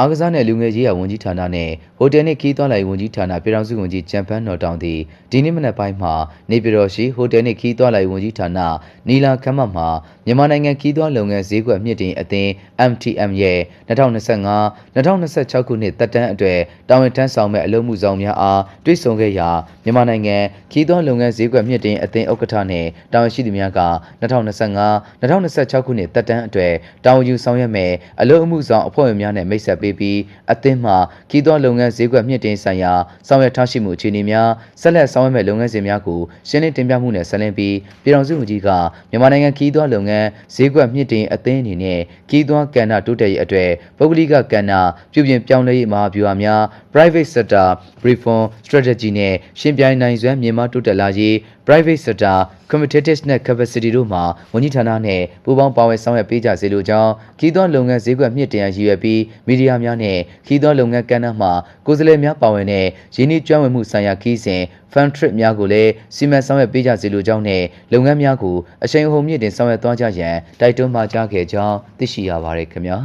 အားကစားနဲ့လူငယ်ရေးရာဝန်ကြီးဌာနနဲ့ဟိုတယ်နှင့်ခီးသွွားလိုက်ဝန်ကြီးဌာနပြည်ထောင်စုဝန်ကြီးဂျမ်ပန်နော်တောင်သည်ဒီနေ့မနက်ပိုင်းမှာနေပြည်တော်ရှိဟိုတယ်နှင့်ခီးသွွားလိုက်ဝန်ကြီးဌာနနီလာခမ်းမမှာမြန်မာနိုင်ငံခီးသွွားလုပ်ငန်းဈေးကွက်မြင့်တင်အသင်း MTM ရဲ့2025-2026ခုနှစ်သက်တမ်းအတွေ့တာဝန်ထမ်းဆောင်မဲ့အလုပ်မှုဆောင်များအားတွေ့ဆုံခဲ့ရာမြန်မာနိုင်ငံခီးသွွားလုပ်ငန်းဈေးကွက်မြင့်တင်အသင်းဥက္ကဋ္ဌနှင့်တာဝန်ရှိသူများက2025-2026ခုနှစ်သက်တမ်းအတွေ့တာဝန်ယူဆောင်ရွက်မဲ့အလုပ်အမှုဆောင်အဖွဲ့ဝင်များနဲ့မိတ်ဆက်ပေးပြီးအသင်းမှခီးသွွားလုပ်ငန်းဈေးကွက်မြင့်တင်ဆိုင်ရာဆောင်ရွက်ထားရှိမှုအခြေအနေများဆက်လက်ဆောင်ရွက်မဲ့လုပ်ငန်းစဉ်များကိုရှင်းလင်းတင်ပြမှုနဲ့ဆက်လင်းပြီးပြည်ထောင်စုဝန်ကြီးကမြန်မာနိုင်ငံခီးသွွားလုပ်ငန်းဈေးကွက်မြင့်တင်အသင်းအနေနဲ့ခီးသွွားကဏ္ဍတိုးတက်ရေးအတွေ့ပုဂ္ဂလိကကဏ္ဍပြုပြင်ပြောင်းလဲရေးမဟာဗျူဟာများ private sector reform strategy နဲ့ရှင်ပြိုင်နိုင်စွမ်းမြင့်မားတိုးတက်လာရေး private sector competitiveness နဲ့ capacity တို့မှာဝန်ကြီးဌာနနဲ့ပူးပေါင်းပါဝင်ဆောင်ရွက်ပေးကြစေလိုကြောင်းခီးသွွားလုပ်ငန်းဈေးကွက်မြင့်တင်ရည်ရွယ်ပြီးမီဒီယာများနဲ့ခီးသွွားလုပ်ငန်းကဏ္ဍမှာကိုယ်စားလှယ်များပါဝင်တဲ့ရင်းနှီးကျွမ်းဝင်မှုဆိုင်ရာခီးစဉ် fan trip များကိုလည်းစီမံဆောင်ရွက်ပေးကြစေလိုကြောင်းနဲ့လုပ်ငန်းများကိုအရှိန်အဟုန်မြင့်တင်ဆောင်ရွက်သွားကြရန်တိုက်တွန်းမှာကြားခဲ့ကြောင်းသိရှိရပါတယ်ခင်ဗျာ